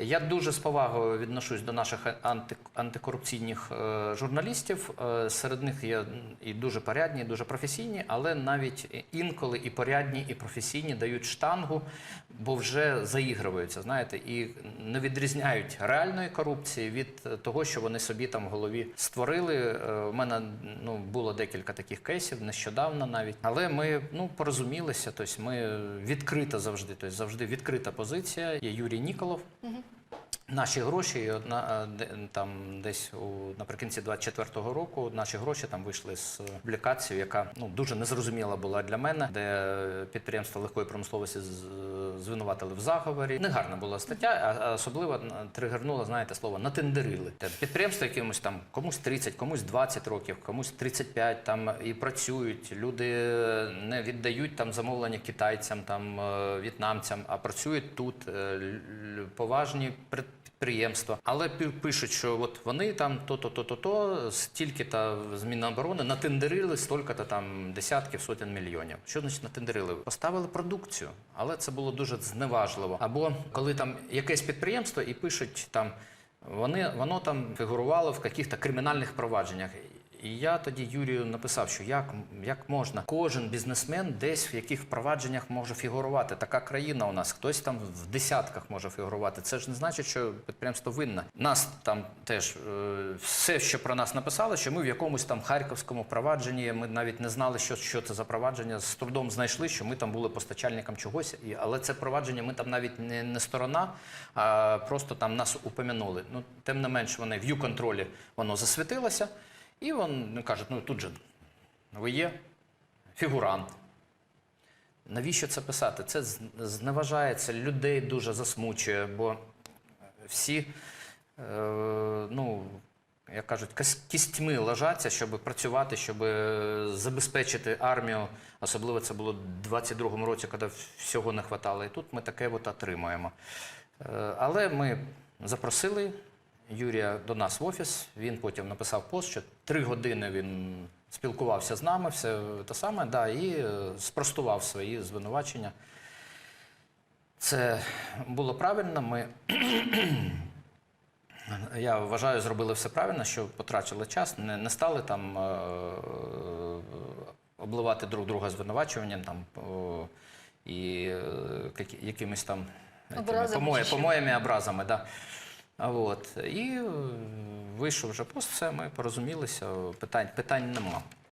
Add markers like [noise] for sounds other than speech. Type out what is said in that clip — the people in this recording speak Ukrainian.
Я дуже з повагою відношусь до наших анти, антикорупційних е, журналістів. Е, серед них є і дуже порядні, і дуже професійні, але навіть інколи і порядні, і професійні дають штангу, бо вже заігруються, знаєте, і не відрізняють реальної корупції від е, того, що вони собі там в голові створили. Е, У мене ну було декілька таких кейсів нещодавно навіть, але ми ну порозумілися. Тобто ми відкрита завжди, тобто завжди відкрита позиція. Є Юрій Ніколов. Наші гроші одна е, там десь у наприкінці 24-го року наші гроші там вийшли з публікації, яка ну дуже незрозуміла була для мене, де підприємства легкої промисловості з- звинуватили в заговорі. Негарна була стаття, а особливо тригернуло, знаєте, слово натендерили. Підприємство Підприємства якимось там комусь 30, комусь 20 років, комусь 35 там і працюють. Люди не віддають там замовлення китайцям, там е, в'єтнамцям, а працюють тут е, поважні пред- підприємства. Але пишуть, що от вони там то-то, то-то, то стільки-то з Міноборони натендерили стільки-то там десятків сотень мільйонів. Що значить натендерили? Поставили продукцію, але це було дуже зневажливо. Або коли там якесь підприємство і пишуть там. Вони, воно там фігурувало в яких-то кримінальних провадженнях. І я тоді Юрію написав, що як, як можна, кожен бізнесмен десь в яких провадженнях може фігурувати. Така країна у нас, хтось там в десятках може фігурувати. Це ж не значить, що підприємство винне. Нас там теж е, все, що про нас написали, що ми в якомусь там харківському провадженні, ми навіть не знали, що, що це за провадження. З трудом знайшли, що ми там були постачальником чогось. Але це провадження ми там навіть не, не сторона, а просто там нас упомянули. Ну, тим не менш, вони в ю-контролі воно засвітилося. І вони кажуть, ну тут же ви є фігурант. Навіщо це писати? Це зневажається, людей дуже засмучує, бо всі, е, ну, як кажуть, кістьми лежаться, щоб працювати, щоб забезпечити армію. Особливо це було в 22-му році, коли всього не вистачало. І тут ми таке от отримуємо. Е, Але ми запросили Юрія до нас в офіс. Він потім написав пост, що три години він спілкувався з нами, все те саме, да, і е, спростував свої звинувачення. Це було правильно. Ми, [clears throat] я вважаю, зробили все правильно, що потрачили час, не, не стали там е, обливати друг друга звинувачуванням там, о, і е, якимись там помоями, образами. Да. От. І е, вийшов вже пост, все, ми порозумілися, питань, питань нема.